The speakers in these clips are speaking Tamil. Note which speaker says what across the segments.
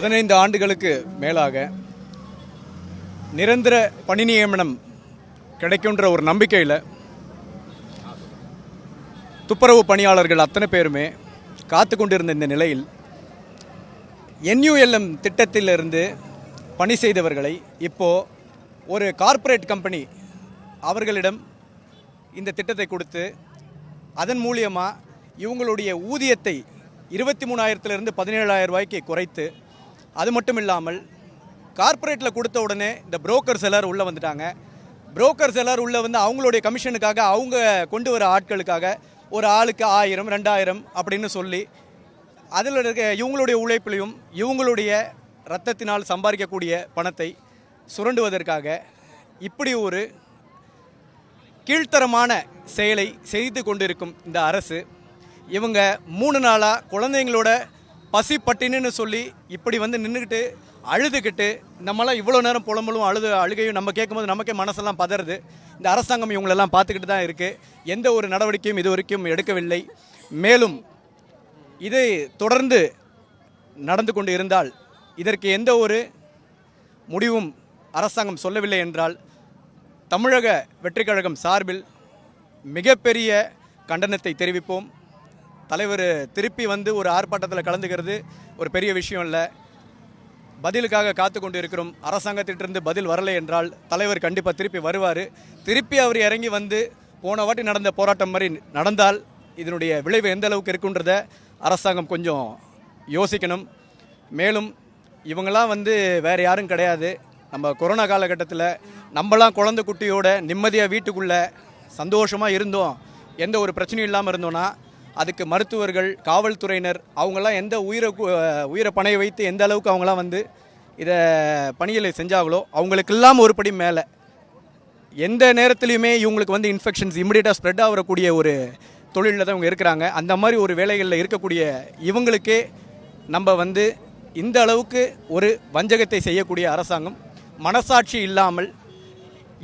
Speaker 1: பதினைந்து ஆண்டுகளுக்கு மேலாக நிரந்தர பணி நியமனம் கிடைக்குன்ற ஒரு நம்பிக்கையில் துப்புரவு பணியாளர்கள் அத்தனை பேருமே காத்து கொண்டிருந்த இந்த நிலையில் என்யூஎல்எம் திட்டத்திலிருந்து பணி செய்தவர்களை இப்போது ஒரு கார்ப்பரேட் கம்பெனி அவர்களிடம் இந்த திட்டத்தை கொடுத்து அதன் மூலியமாக இவங்களுடைய ஊதியத்தை இருபத்தி மூணாயிரத்துலேருந்து பதினேழாயிரம் ரூபாய்க்கு குறைத்து அது மட்டும் இல்லாமல் கார்ப்பரேட்டில் கொடுத்த உடனே இந்த புரோக்கர் செலர் உள்ளே வந்துட்டாங்க. புரோக்கர் செலர் உள்ளே வந்து அவங்களுடைய கமிஷனுக்காக அவங்க கொண்டு வர ஆட்களுக்காக ஒரு ஆளுக்கு ஆயிரம் ரெண்டாயிரம் அப்படின்னு சொல்லி அதில் இருக்க இவங்களுடைய உழைப்பிலையும் இவங்களுடைய ரத்தத்தினால் சம்பாதிக்கக்கூடிய பணத்தை சுரண்டுவதற்காக இப்படி ஒரு கீழ்த்தரமான செயலை செய்து கொண்டிருக்கும் இந்த அரசு இவங்க மூணு நாளாக குழந்தைங்களோட பசி பட்டினுன்னு சொல்லி இப்படி வந்து நின்றுக்கிட்டு அழுதுகிட்டு நம்மளாம் இவ்வளோ நேரம் புலம்பலும் அழுது அழுகையும் நம்ம கேட்கும்போது நமக்கே மனசெல்லாம் பதறுது. இந்த அரசாங்கம் இவங்களெல்லாம் பார்த்துக்கிட்டு தான் இருக்குது எந்த ஒரு நடவடிக்கையும் இது வரைக்கும் எடுக்கவில்லை. மேலும் இது தொடர்ந்து நடந்து கொண்டு இருந்தால் இதற்கு எந்த ஒரு முடிவும் அரசாங்கம் சொல்லவில்லை என்றால் தமிழக வெற்றிக் கழகம் சார்பில் மிகப்பெரிய கண்டனத்தை தெரிவிப்போம். தலைவர் திருப்பி வந்து ஒரு ஆர்ப்பாட்டத்தில் கலந்துக்கிறது ஒரு பெரிய விஷயம் இல்லை. பதிலுக்காக காத்து கொண்டு இருக்கிறோம் அரசாங்கத்திட்டிருந்து பதில் வரலை என்றால் தலைவர் கண்டிப்பாக திருப்பி வருவார். திருப்பி அவர் இறங்கி வந்து போன வாட்டி நடந்த போராட்டம் மாதிரி நடந்தால் இதனுடைய விளைவு எந்த அளவுக்கு இருக்குன்றத அரசாங்கம் கொஞ்சம் யோசிக்கணும். மேலும் இவங்களாம் வந்து வேறு யாரும் கிடையாது. நம்ம கொரோனா காலகட்டத்தில் நம்மளாம் குழந்தை குட்டியோட நிம்மதியாக வீட்டுக்குள்ளே சந்தோஷமாக இருந்தோம். எந்த ஒரு பிரச்சனையும் இல்லாமல் இருந்தோன்னா அதுக்கு மருத்துவர்கள் காவல்துறையினர் அவங்களாம் எந்த உயிரை உயிரை பணைய வைத்து எந்த அளவுக்கு அவங்களாம் வந்து இதை பணிகளை செஞ்சாங்களோ அவங்களுக்கெல்லாம் ஒரு படி மேலே. எந்த நேரத்துலையுமே இவங்களுக்கு வந்து இன்ஃபெக்ஷன்ஸ் இமிடியேட்டாக ஸ்ப்ரெட் ஆகக்கூடிய ஒரு தொழிலில் தான் இவங்க இருக்கிறாங்க. அந்த மாதிரி ஒரு வேலைகளில் இருக்கக்கூடிய இவங்களுக்கே நம்ம வந்து இந்த அளவுக்கு ஒரு வஞ்சகத்தை செய்யக்கூடிய அரசாங்கம் மனசாட்சி இல்லாமல்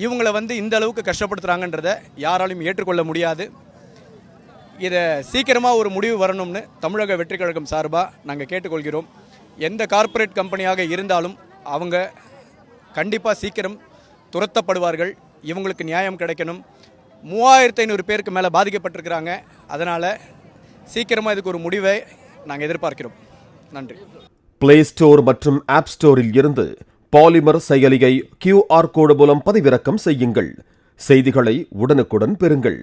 Speaker 1: இவங்களை வந்து இந்த அளவுக்கு கஷ்டப்படுத்துகிறாங்கன்றதை யாராலையும் ஏற்றுக்கொள்ள முடியாது. இதை சீக்கிரமாக ஒரு முடிவு வரணும்னு தமிழக வெற்றி கழகம் சார்பாக நாங்கள் கேட்டுக்கொள்கிறோம். எந்த கார்ப்பரேட் கம்பெனியாக இருந்தாலும் அவங்க கண்டிப்பாக சீக்கிரம் துரத்தப்படுவார்கள். இவங்களுக்கு நியாயம் கிடைக்கணும். மூவாயிரத்து ஐநூறு பேருக்கு மேலே பாதிக்கப்பட்டிருக்கிறாங்க. அதனால் சீக்கிரமாக இதுக்கு ஒரு முடிவை நாங்கள் எதிர்பார்க்கிறோம். நன்றி.
Speaker 2: பிளே ஸ்டோர் மற்றும் ஆப் ஸ்டோரில் இருந்து பாலிமர் செயலியை கியூஆர் கோடு மூலம் பதிவிறக்கம் செய்யுங்கள். செய்திகளை உடனுக்குடன் பெறுங்கள்.